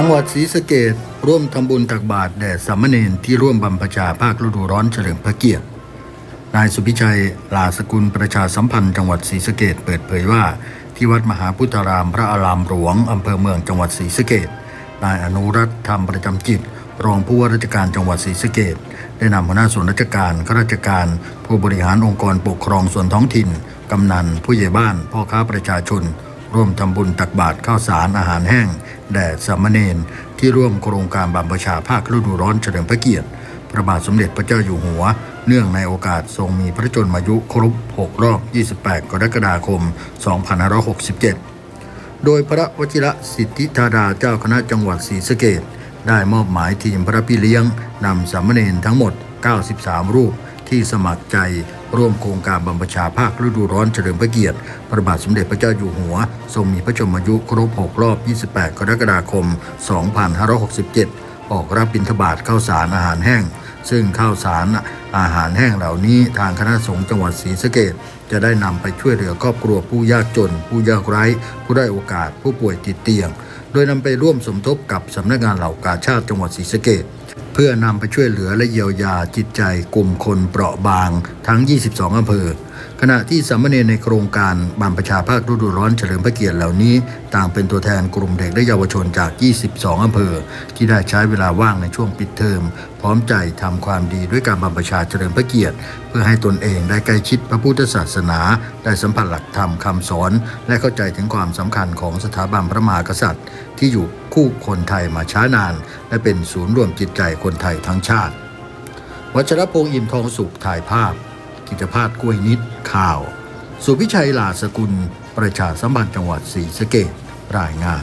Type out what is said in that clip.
ังหวัดศรีสะเกดร่วมทำบุญตักบาตรแด่สามเณรที่ร่วมบรรพชาภาคฤดูร้อนเฉลิมพระเกียรติ นายสุพิชัยลาสกุลประชาสัมพันธ์จังหวัดศรีสะเกดเปิดเผยว่า ที่วัดมหาพุทธารามพระอารามหลวงอำเภอเมืองจังหวัดศรีสะเกดนายอนุรัตธรรมประจำจิต รองผู้ว่าราชการจังหวัดศรีสะเกดได้นำหัวหน้าส่วนราชการข้าราชการ ผู้บริหารองค์กรปกครองส่วนท้องถิ่นกำนันผู้ใหญ่บ้าน พ่อค้าประชาชน ร่วมทำบุญตักบาตรข้าวสารอาหารแห้ง แด่สามเณรที่ร่วมโครงการบำประชาภาคฤดูร้อนเฉลิมพระเกียรติ พระบาทสมเด็จพระเจ้าอยู่หัว เนื่องในโอกาสทรงมีพระชนมายุครบ 6 รอบ 28 กรกฎาคม 2567 โดยพระวชิระสิทธิธาดาเจ้าคณะจังหวัดศรีสะเกดได้มอบหมายทีมพระพี่เลี้ยงนำสามเณรทั้งหมด 93 รูป ที่สมัครใจร่วมโครงการบำบัญชาภาคฤดูร้อนเฉลิมพระเกียรติ พระบาทสมเด็จพระเจ้าอยู่หัว ทรงมีพระชนมายุครบ 6 รอบ 28 กรกฎาคม 2567 ออกรับบิณฑบาตข้าวสารอาหารแห้ง ซึ่งข้าวสารอาหารแห้งเหล่านี้ทางคณะสงฆ์จังหวัดศรีสะเกดจะได้นำไปช่วยเหลือครอบครัวผู้ยากจน ผู้ยากไร้ ผู้ได้โอกาสผู้ป่วยติดเตียง โดยนำไปร่วมสมทบกับสำนักงานเหล่ากาชาติจังหวัดศรีสะเกด เพื่อนำไปช่วยเหลือและเยียวยาจิตใจกลุ่มคนเปราะบางทั้ง 22 อำเภอ ขณะที่สามเณรในโครงการบำประชาภาคฤดูร้อนเฉลิมพระเกียรติเหล่านี้ ต่างเป็นตัวแทนกลุ่มเด็กและเยาวชนจาก 22 อำเภอ ที่ได้ใช้เวลาว่างในช่วงปิดเทอม พร้อมใจทำความดีด้วยการบำประชาเฉลิมพระเกียรติ เพื่อให้ตนเองได้ใกล้ชิดพระพุทธศาสนา ได้สัมผัสหลักธรรมคำสอน และเข้าใจถึงความสำคัญของสถาบันพระมหากษัตริย์ ที่อยู่ คู่คนไทยมาช้านาน และเป็นศูนย์รวมจิตใจคนไทยทั้งชาติ วัชรพงษ์อิ่มทองสุขถ่ายภาพ กิจภาพกล้วยนิดข่าว สุพิชัยลาสกุล ประชาสัมพันธ์จังหวัดศรีสะเกษรายงาน